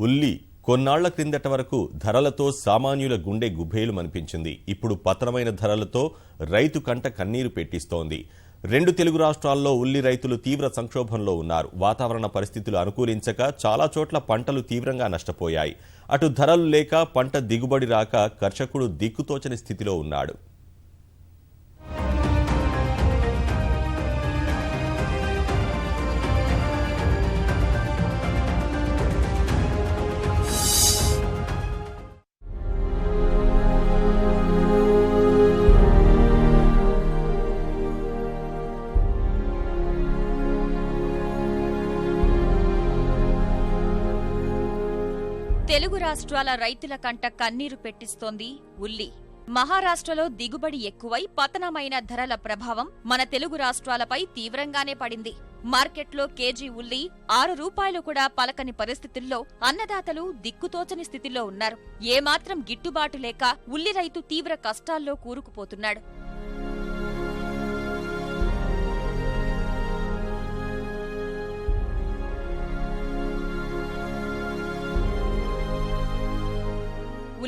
ఉల్లి కొన్నాళ్ళ క్రిందట వరకు ధరలతో సామాన్యుల గుండె గుభేలు అనిపించింది ఇప్పుడు పతనమైన ధరలతో రైతు కంట కన్నీరు పెట్టిస్తోంది. రెండు తెలుగు రాష్ట్రాల్లో ఉల్లి రైతులు తీవ్ర సంక్షోభంలో ఉన్నారు. వాతావరణ పరిస్థితులు అనుకూలించక చాలా చోట్ల పంటలు తీవ్రంగా నష్టపోయాయి. అటు ధరలు లేక పంట దిగుబడి రాక కర్షకుడు దిక్కుతోచని స్థితిలో ఉన్నాడు. తెలుగు రాష్ట్రాల రైతుల కంట కన్నీరు పెట్టిస్తోంది ఉల్లి. మహారాష్ట్రలో దిగుబడి ఎక్కువై పతనమైన ధరల ప్రభావం మన తెలుగు రాష్ట్రాలపై తీవ్రంగానే పడింది. మార్కెట్లో కేజీ ఉల్లి ఆరు రూపాయలు కూడా పలకని పరిస్థితుల్లో అన్నదాతలు దిక్కుతోచని స్థితిలో ఉన్నారు. ఏమాత్రం గిట్టుబాటు లేక ఉల్లి రైతు తీవ్ర కష్టాల్లో కూరుకుపోతున్నాడు.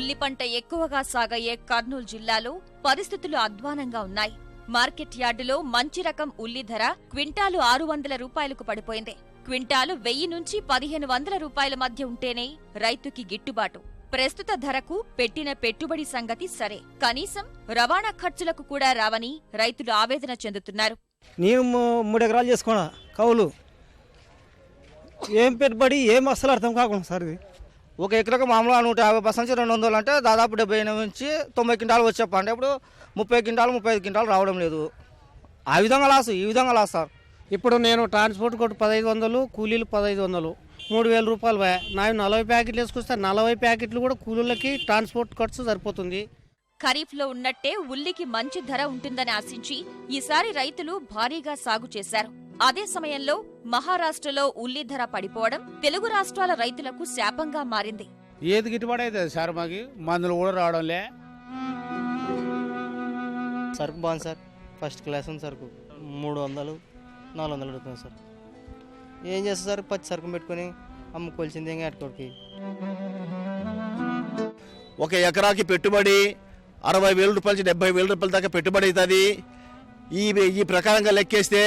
ఉల్లి పంట ఎక్కువగా సాగయ్యే కర్నూలు జిల్లాలో పరిస్థితులు అధ్వానంగా ఉన్నాయి. మార్కెట్ యార్డులో మంచి రకం ఉల్లి ధర క్వింటాలు ఆరు వందల రూపాయలకు పడిపోయింది. క్వింటాలు వెయ్యి నుంచి పదిహేను వందల రూపాయల మధ్య ఉంటేనే రైతుకి గిట్టుబాటు. ప్రస్తుత ధరకు పెట్టిన పెట్టుబడి సంగతి సరే. కనీసం రవాణా ఖర్చులకు కూడా రావని రైతులు ఆవేదన చెందుతున్నారు. నేను మూడు ఎకరాలు చేసుకున్నా కౌలు. ఏం పెట్టుబడి ఏం అస్సలు అర్థం కాకుండా సార్ ఇది. ఒక ఎకరకు మామూలుగా నూట యాభై బస్ నుంచి రెండు వందలు అంటే దాదాపు డెబ్బై ఎనిమిది నుంచి తొంభై క్వింటాలు వచ్చే పంట ఇప్పుడు ముప్పై క్వింటాలు ముప్పై ఐదు క్వింటాలు రావడం లేదు. ఆ విధంగా లాస్ ఈ విధంగా లాస్ సార్. ఇప్పుడు నేను ట్రాన్స్పోర్ట్ కొట్టు పదహైదు వందలు కూలీలు పదహైదు వందలు. మూడు వేల రూపాయలు పోయా నావి నలభై ప్యాకెట్లు వేసుకొస్తే నలభై ప్యాకెట్లు కూడా కూలీలకి ట్రాన్స్పోర్ట్ ఖర్చు సరిపోతుంది. ఖరీఫ్లో ఉన్నట్టే ఉల్లికి మంచి ధర ఉంటుందని ఆశించి ఈసారి రైతులు భారీగా సాగు చేశారు. అదే సమయంలో మహారాష్ట్రలో ఉల్లి ధర పడిపోవడం తెలుగు రాష్ట్రాల రైతులకు శాపంగా మారింది. ఏది గిట్టుబాటు అవుతుంది సార్ మాకు? మందులు కూడా రావడంలే. సరుకు బాగుంది సార్. ఫస్ట్ క్లాస్ ఉంది సరుకు. మూడు వందలు నాలుగు వందలు అడుగుతుంది సార్. ఏం చేస్తారు సార్? పచ్చి సరుకు పెట్టుకొని అమ్ముకోవాల్సింది ఇంకా అటుకోడికి ఒక ఎకరాకి పెట్టుబడి అరవై వేల రూపాయల నుంచి డెబ్బై వేల రూపాయల దాకా పెట్టుబడి అవుతుంది. ఈ ఈ ప్రకారంగా లెక్కేస్తే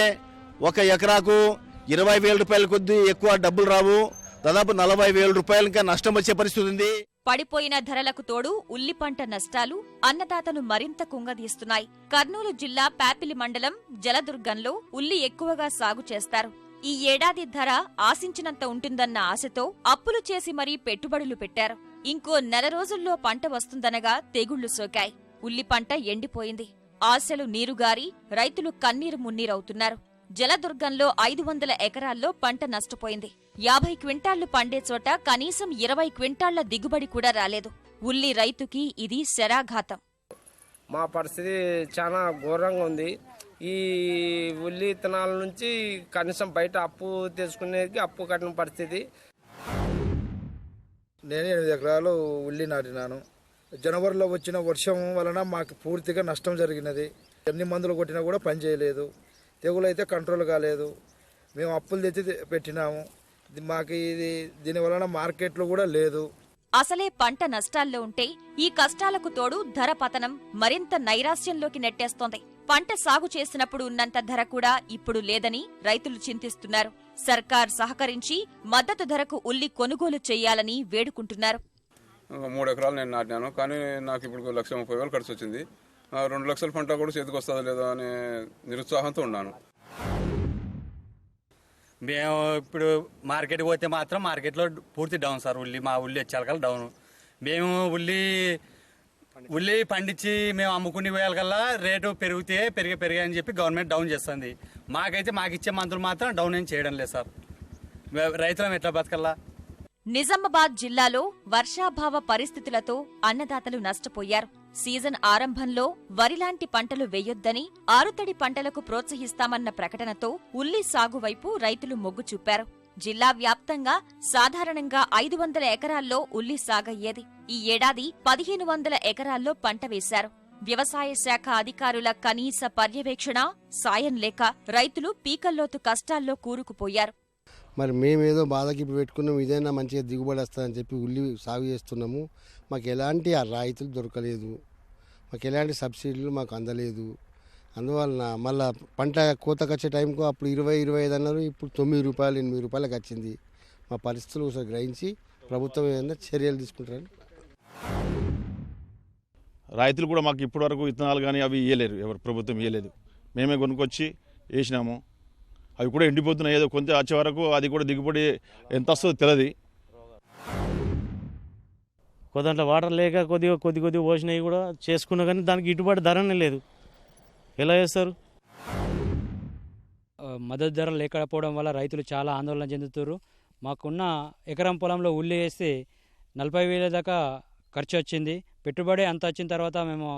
ఒక ఎకరాకు ఇరవై వేల రూపాయల కొద్దీ ఎక్కువ డబ్బులు రావు. దాదాపు నలభై వేల రూపాయలు నష్టం వచ్చే పరిస్థితి ఉంది. పడిపోయిన ధరలకు తోడు ఉల్లి పంట నష్టాలు అన్నదాతను మరింత కుంగదీస్తున్నాయి. కర్నూలు జిల్లా పాపిలి మండలం జలదుర్గంలో ఉల్లి ఎక్కువగా సాగు చేస్తారు. ఈ ఏడాది ధర ఆశించినంత ఉంటుందన్న ఆశతో అప్పులు చేసి మరీ పెట్టుబడులు పెట్టారు. ఇంకో నెల రోజుల్లో పంట వస్తుందనగా తెగుళ్ళు సోకాయి. ఉల్లి పంట ఎండిపోయింది. ఆశలు నీరుగారి రైతులు కన్నీరు మున్నీరవుతున్నారు. జలదుర్గంలో ఐదు వందల ఎకరాల్లో పంట నష్టపోయింది. యాభై క్వింటాళ్ళు పండే చోట కనీసం ఇరవై క్వింటాళ్ళ దిగుబడి కూడా రాలేదు. ఉల్లి రైతుకి ఇది శరాఘాతం. మా పరిస్థితి చాలా ఘోరంగా ఉంది. ఈ ఉల్లి విత్తనాల నుంచి కనీసం బయట అప్పు తెచ్చుకునేది అప్పు కట్టిన పరిస్థితి. నేను ఎనిమిది ఎకరాలు ఉల్లి నాటినాను. జనవరిలో వచ్చిన వర్షం వలన మాకు పూర్తిగా నష్టం జరిగినది. ఎన్ని మందులు కొట్టినా కూడా పని చేయలేదు. తెగులు అయితే కంట్రోల్ కాలేదు. మేము అప్పులు తెచ్చి పెట్టినాము. ఇది మాకు ఇది దీని వలన మార్కెట్లో కూడా లేదు. అసలే పంట నష్టాల్లో ఉంటే ఈ కష్టాలకు తోడు ధర పతనం మరింత నైరాశ్యంలోకి నెట్టేస్తోంది. పంట సాగు చేసినప్పుడు ఉన్నంత ధర కూడా ఇప్పుడు లేదని రైతులు చింతిస్తున్నారు. సర్కార్ సహకరించి మద్దతు ధరకు ఉల్లి కొనుగోలు చేయాలని వేడుకుంటున్నారు. మూడు ఎకరాలు నేను నాటినాను. కానీ నాకు ఇప్పుడు లక్ష ముప్పై వేలు ఖర్చు వచ్చింది. రెండు లక్షల పంట కూడా చేతికి వస్తుందో లేదో అనే నిరుత్సాహంతో ఉన్నాను. మేము ఇప్పుడు మార్కెట్కి పోతే మాత్రం మార్కెట్లో పూర్తి డౌన్ సార్. ఉల్లి మా ఉల్లి వచ్చేకల్లా డౌన్ మేము ఉల్లి ఉల్లి పండించి మేము అమ్ముకుని వేయాలకల్లా రేటు పెరిగితే పెరిగే పెరిగా అని చెప్పి గవర్నమెంట్ డౌన్ చేస్తుంది. మాకైతే మాకు ఇచ్చే మందులు మాత్రం డౌన్ ఏం చేయడం లేదు సార్. రైతులం ఎట్లా బతకల్లా? నిజామాబాద్ జిల్లాలో వర్షాభావ పరిస్థితులతో అన్నదాతలు నష్టపోయారు. సీజన్ ఆరంభంలో వరిలాంటి పంటలు వేయొద్దని ఆరుతడి పంటలకు ప్రోత్సహిస్తామన్న ప్రకటనతో ఉల్లి సాగు వైపు రైతులు మొగ్గు చూపారు. జిల్లా వ్యాప్తంగా సాధారణంగా ఐదు వందల ఎకరాల్లో ఉల్లి సాగయ్యేది. ఈ ఏడాది పదిహేను వందల ఎకరాల్లో పంట వేశారు. వ్యవసాయ శాఖ అధికారుల కనీస పర్యవేక్షణ సాయం లేక రైతులు పీకల్లోతు కష్టాల్లో కూరుకుపోయారు. మరి మేమేదో బాధకి పెట్టుకున్నాం ఇదైనా మంచిగా దిగుబడి వస్తుందని చెప్పి ఉల్లి సాగు చేస్తున్నాము. మాకు ఎలాంటి ఆ రాయితీలు దొరకలేదు. మాకు ఎలాంటి సబ్సిడీలు మాకు అందలేదు. అందువలన మళ్ళా పంట కోతకు వచ్చే టైంకు అప్పుడు ఇరవై ఇరవై ఐదు అన్నారు ఇప్పుడు తొమ్మిది రూపాయలు ఎనిమిది రూపాయలకు వచ్చింది. మా పరిస్థితులు ఒకసారి గ్రహించి ప్రభుత్వం ఏదైనా చర్యలు తీసుకుంటారని. రైతులు కూడా మాకు ఇప్పటివరకు విత్తనాలు కానీ అవి ఇవ్వలేరు ఎవరు ప్రభుత్వం ఇవ్వలేదు మేమే కొనుక్కొచ్చి వేసినాము. అవి కూడా ఎండిపోతున్నాయి. ఏదో కొంత వచ్చే వరకు అది కూడా దిగుబడి ఎంత వస్తుందో తెలియదు కొద్దంట్లో వాటర్ లేక కొద్దిగా కొద్ది కొద్దిగా పోసినవి కూడా చేసుకున్నా కానీ దానికి గిట్టుబాటు ధరనే లేదు. ఎలా చేస్తారు? మద్దతు ధర లేకపోవడం వల్ల రైతులు చాలా ఆందోళన చెందుతారు మాకున్న ఎకరం పొలంలో ఉల్లి వేస్తే నలభై వేల దాకా ఖర్చు వచ్చింది. పెట్టుబడి అంత వచ్చిన తర్వాత మేము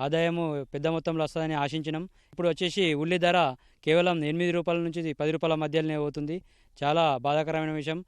ఆదాయము పెద్ద మొత్తంలో వస్తుందని ఆశించినాం. ఇప్పుడు వచ్చేసి ఉల్లి ధర కేవలం ఎనిమిది రూపాయల నుంచి పది రూపాయల మధ్యలోనే అవుతుంది చాలా బాధాకరమైన విషయం.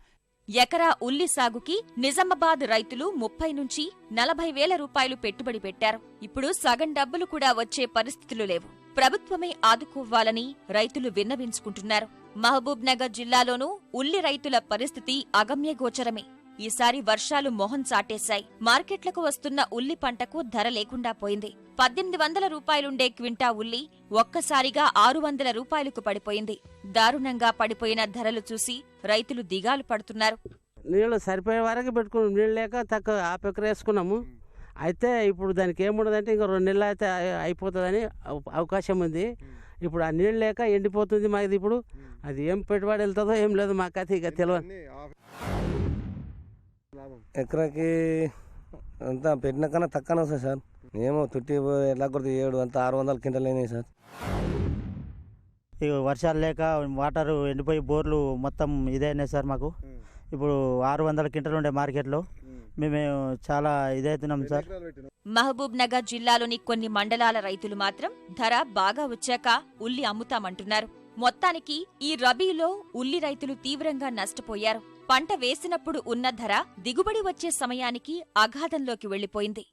ఎకరా ఉల్లి సాగుకి నిజామాబాద్ రైతులు ముప్పై నుంచి నలభై వేల రూపాయలు పెట్టుబడి పెట్టారు. ఇప్పుడు సగం డబ్బులు కూడా వచ్చే పరిస్థితులు లేవు. ప్రభుత్వమే ఆదుకోవాలని రైతులు విన్నవించుకుంటున్నారు. మహబూబ్ నగర్ జిల్లాలోనూ ఉల్లి రైతుల పరిస్థితి అగమ్యగోచరమే. ఈసారి వర్షాలు మొహం చాటేశాయి. మార్కెట్లకు వస్తున్న ఉల్లి పంటకు ధర లేకుండా పోయింది. పద్దెనిమిది వందల రూపాయలుండే క్వింటా ఉల్లి ఒక్కసారిగా ఆరు వందల రూపాయలకు పడిపోయింది. దారుణంగా పడిపోయిన ధరలు చూసి రైతులు దిగాలు పడుతున్నారు. నీళ్ళు సరిపోయే వరకు పెట్టుకున్నాం. నీళ్ళు లేక తక్కువ ఆపెకర వేసుకున్నాము. అయితే ఇప్పుడు దానికి ఏముండదంటే ఇంకా రెండు నెలలు అయితే అయి- అయిపోతుందని అవ- అవకాశం ఉంది. ఇప్పుడు ఆ నీళ్ళు లేక ఎండిపోతుంది మాది ఇప్పుడు. అది ఏం పెట్టుబడి వెళ్తుందో ఏం లేదు మాకైతే ఇక తెలియదు ఎకరాకి అంతా పెట్టిన కన్నా తక్కువనే వస్తుంది సార్. ఏమో తుట్టి ఎట్లా కొడితే ఏడు అంతా ఆరు వందల క్వింటల్ అయినాయి సార్. ఇక వర్షాలు లేక వాటర్ ఎండిపోయి బోర్లు మొత్తం ఇదైనాయి సార్ మాకు. ఇప్పుడు ఆరు వందల క్వింటలు ఉండే మార్కెట్లో మేము చాలా ఇదవుతున్నాం సార్. మహబూబ్ నగర్ జిల్లాలోని కొన్ని మండలాల రైతులు మాత్రం ధర బాగా వచ్చాక ఉల్లి అమ్ముతామంటున్నారు. మొత్తానికి ఈ రబీలో ఉల్లి రైతులు తీవ్రంగా నష్టపోయారు. పంట వేసినప్పుడు ఉన్న ధర దిగుబడి వచ్చే సమయానికి అగాధంలోకి వెళ్ళిపోయింది